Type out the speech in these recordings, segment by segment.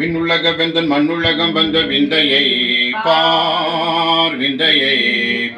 விண்ணுலக வெந்தன் மண்ணுலகம் வந்த விந்தையை பார் விந்தையை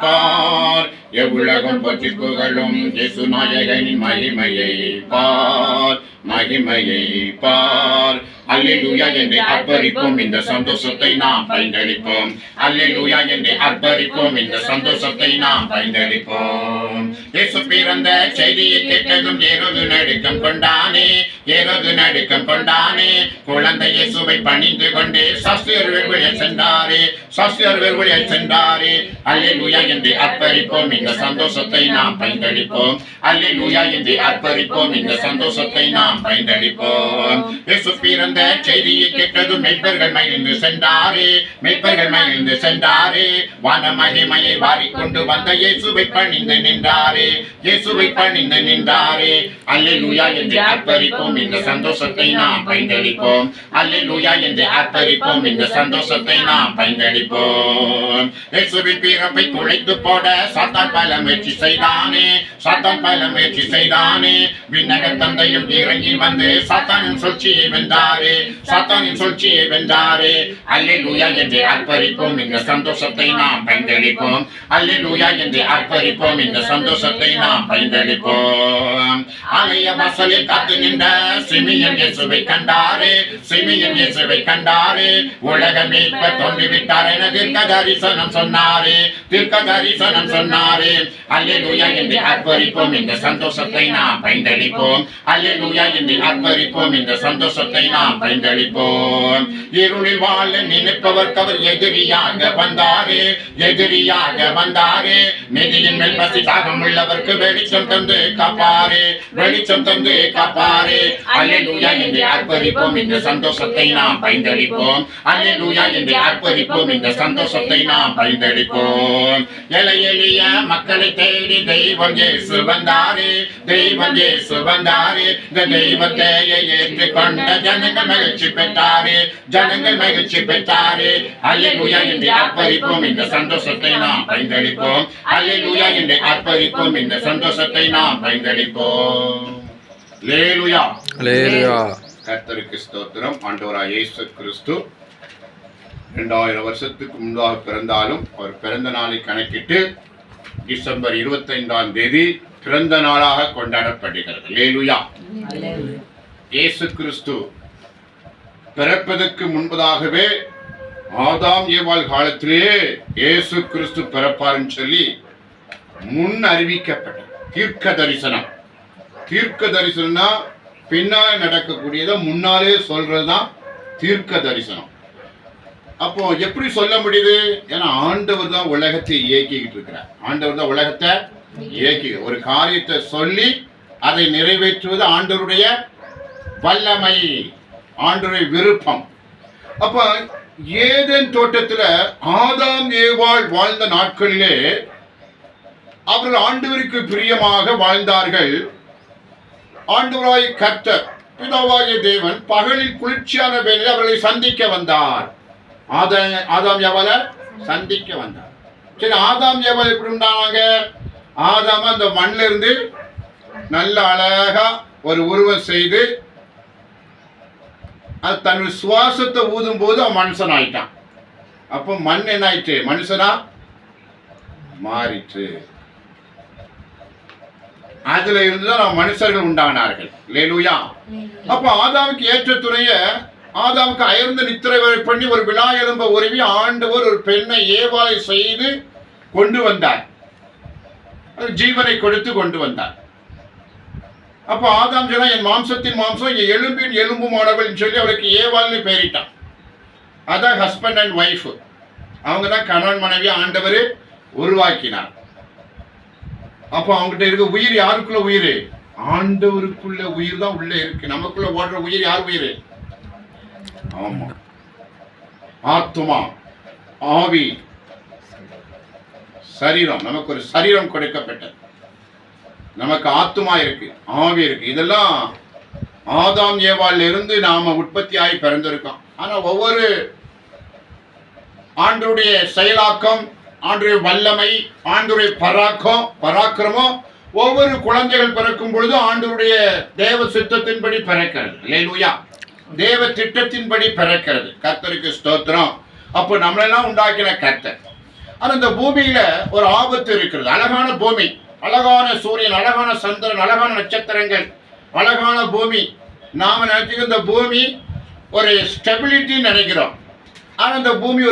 பார். எவ்வுலகம் பற்றி புகழும் இயேசு நாயகனின் மகிமையை பார் மகிமையை பார். அல்லேலூயா என்று அர்ப்பரிப்போம் இந்த சந்தோஷத்தை நாம் பயந்தளிப்போம் அல்லேலூயா என்று அர்ப்பரிப்போம் இந்த சந்தோஷத்தை நாம் பயந்தளிப்போம் இயேசு பிறந்த செய்தியை கேட்டதும் ஏறோது நடுக்கம் கொண்டானே. ஏறோது நடுக்கம் கொண்டானே குழந்தை சுவை பணிந்து கொண்டே சஸ்தியர் வெகுளியை சென்றாரே சஸ்தியர் வெகுளியை சென்றாரே. அல்லேலூயா என்று அர்ப்பரிப்போம் இந்த சந்தோஷத்தை நாம் பயந்தளிப்போம். அல்லேலூயா என்று அர்ப்பரிப்போம் இந்த சந்தோஷத்தை நாம் பயந்தளிப்போம். இயேசு பிறந்த செய்தியை கேட்டதும் மெய்ப்பர்கள் மகிழ்ந்து சென்றாரே மெய்ப்பர்கள் மகிழ்ந்து சென்றாரே. வான மகிமையை வாரிக்கொண்டு வந்த இயேசுவை பணிந்து நின்றாரே இயேசுவை பணிந்து நின்றாரே. அல்லேலூயா என்று அர்ப்பரிப்போம் இந்த சந்தோஷத்தை நாம் பயந்தளிப்போம் அல்லேலூயா என்று அர்ப்பரிப்போம் இந்த சந்தோஷத்தை நாம் பயந்தளிப்போம் இயேசுவின் பிறப்பை குழைத்து போட சாத்தான் பல முயற்சி செய்தானே சாத்தான் பல முயற்சி செய்தானே விண்ணக தந்தையும் இறங்கி வந்து சாத்தானின் சூழ்ச்சியை வென்றாரே சாத்தானின் சூழ்ச்சியை வென்றாரே அல்லேலூயா என்று அர்ப்பரிப்போம் இந்த சந்தோஷத்தை நாம் பயந்தளிப்போம் அல்லேலூயா என்று அர்ப்பரிப்போம் இந்த சந்தோஷத்தை நாம் பயந்தளிப்போம் ஆலய வாசலில் காத்து நின்ற சிமியன் இயேசுவை கண்டாரே சிமியன் இயேசுவை கண்டாரே. உலகமே இப்ப தோன்றிவிட்டார் என தீர்க்க தரிசனம் சொன்னாரே தீர்க்க தரிசனம் சொன்னாரே. அல்லேலூயா என்று அர்ப்பரிப்போம் இந்த சந்தோஷத்தை நாம் பயந்தளிப்போம் அல்லேலூயா என்று அர்ப்பரிப்போம் இந்த சந்தோஷத்தை நாம் பயந்தளிப்போம் இருளில் வாழ நினைப்பவர் அவர் எதிரியாக வந்தாரே எதிரியாக வந்தாரே. நிதியின் மேல் பசி தாகம் உள்ளவர்க்கு வெளிச்சம் தந்து காப்பாரே வெளிச்சம் தந்து காப்பாரே. அல்லேலூயா என்று அர்ப்பரிப்போம் இந்த சந்தோஷத்தை நாம் பயந்தளிப்போம் அல்லேலூயா என்று அர்ப்பரிப்போம் இந்த சந்தோஷத்தை நாம் பயந்தளிப்போம் எலை எளிய மக்களை தேடி தெய்வம் இயேசு வந்தாரே தெய்வம் இயேசு வந்தாரே இந்த தெய்வத்தை ஏற்றுக்கொண்ட ஜனங்கள் மகிழ்ச்சி பெற்றாரே ஜனங்கள் மகிழ்ச்சி பெற்றாரே அல்லேலூயா என்று அர்ப்பரிப்போம் இந்த சந்தோஷத்தை நாம் பயந்தளிப்போம் அல்லேலூயா என்று அர்ப்பரிப்போம் இந்த சந்தோஷத்தை நாம் பயந்தளிப்போம் லேலுயா கர்த்தருக்கு ஸ்தோத்திரம். ஆண்டவராய் இயேசு கிறிஸ்து ரெண்டாயிரம் வருஷத்துக்கு முன்பாக பிறந்தாலும் அவர் பிறந்த நாளை கணக்கிட்டு டிசம்பர் இருபத்தைந்தாம் தேதி பிறந்த நாளாக கொண்டாடப்படுகிறது. லேலுயா இயேசு கிறிஸ்து பிறப்பதற்கு முன்பதாகவே ஆதாம் ஏவாள் காலத்திலேயே இயேசு கிறிஸ்து பிறப்பாருன்னு சொல்லி முன் அறிவிக்கப்பட்டது. தீர்க்க தரிசனம் தீர்க்க தரிசனம்னா பின்னால் நடக்கக்கூடியதை முன்னாலே சொல்றதுதான் தீர்க்க தரிசனம் அப்போ எப்படி சொல்ல முடியுது? ஏன்னா ஆண்டவர் தான் உலகத்தை இயக்கிக்கிட்டு இருக்கிறார். ஆண்டவர் தான் உலகத்தை இயக்கி ஒரு காரியத்தை சொல்லி அதை நிறைவேற்றுவது ஆண்டவருடைய வல்லமை ஆண்டருடைய விருப்பம். அப்ப ஏதேன் தோட்டத்தில் ஆதாம் ஏவாள் வாழ்ந்த நாட்களிலே அவர்கள் ஆண்டவருக்கு பிரியமாக வாழ்ந்தார்கள். ஆண்டவராய் கர்த்தர் பிதாவாகிய தேவன் பகலில் குளிர்ச்சியான வேலையில் அவர்களை சந்திக்க வந்தார். ஆதாம் ஆதாம் எவல சந்திக்க வந்தார். சரி ஆதாம் எவல் எப்படி உண்டானாங்க? ஆதாம் அந்த மண்ணில இருந்து நல்ல அழகா ஒரு உருவம் செய்து அது தன் சுவாசத்தை ஊதும் போது அவன் மனுஷன் ஆயிட்டான். அப்போ மண் என்ன ஆயிட்டு மனுஷனா மாறிட்டு அதுல இருந்து தான் மனுஷர்கள் உண்டானார்கள். லேலூயா அப்ப ஆதாமுக்கு ஏற்ற துணைய ஆதாமுக்கு அயர்ந்த நித்திரை பண்ணி ஒரு விழா எலும்ப உருவி ஆண்டவர் ஒரு பெண்ணை ஏவாளை செய்து கொண்டு வந்தார். ஜீவனை கொடுத்து கொண்டு வந்தார். அப்ப ஆதாம் சொன்னா என் மாம்சத்தின் மாம்சம் என் எலும்பின் எலும்புமானவள் சொல்லி அவளுக்கு ஏவாள்னு பெயரிட்டான். அதான் ஹஸ்பண்ட் அண்ட் ஒய்ஃப் அவங்க தான் கணவன் மனைவி ஆண்டவர் உருவாக்கினார். அப்போ அவங்ககிட்ட இருக்க உயிர் யாருக்குள்ள உயிர்? ஆண்டவருக்குள்ள உயிர் தான் உள்ள இருக்கு. நமக்குள்ள ஓடுற உயிர் யார் உயிர்? ஆமா. ஆத்துமா ஆவி சரீரம். நமக்கு ஒரு சரீரம் கொடுக்கப்பட்டது. நமக்கு ஆத்துமா இருக்கு ஆவி இருக்கு. இதெல்லாம் ஆதாம் ஏவால இருந்து நாம உற்பத்தி ஆகி பிறந்திருக்கோம். ஆனா ஒவ்வொரு ஆண்டருடைய செயலாக்கம் ஆண்டுடைய வல்லமை ஆண்டுடைய பராக்கம் பராக்கிரமம் ஒவ்வொரு குழந்தைகள் பிறக்கும் பொழுது ஆண்டவருடைய தேவ சித்தத்தின்படி பிறக்கிறது. லேலூயா தேவ திட்டத்தின்படி பிறக்கிறது. கர்த்தருக்கு ஸ்தோத்திரம். அப்போ நம்மளெல்லாம் உண்டாக்கின கர்த்தர். ஆனால் இந்த பூமியில ஒரு ஆபத்து இருக்கிறது. அழகான பூமி. அழகான சூரியன் அழகான சந்திரன் அழகான நட்சத்திரங்கள் அழகான பூமி. நாம நினைச்சுக்க இந்த பூமி ஒரு ஸ்டெபிலிட்டின்னு நினைக்கிறோம். ஆனால் இந்த பூமி ஒரு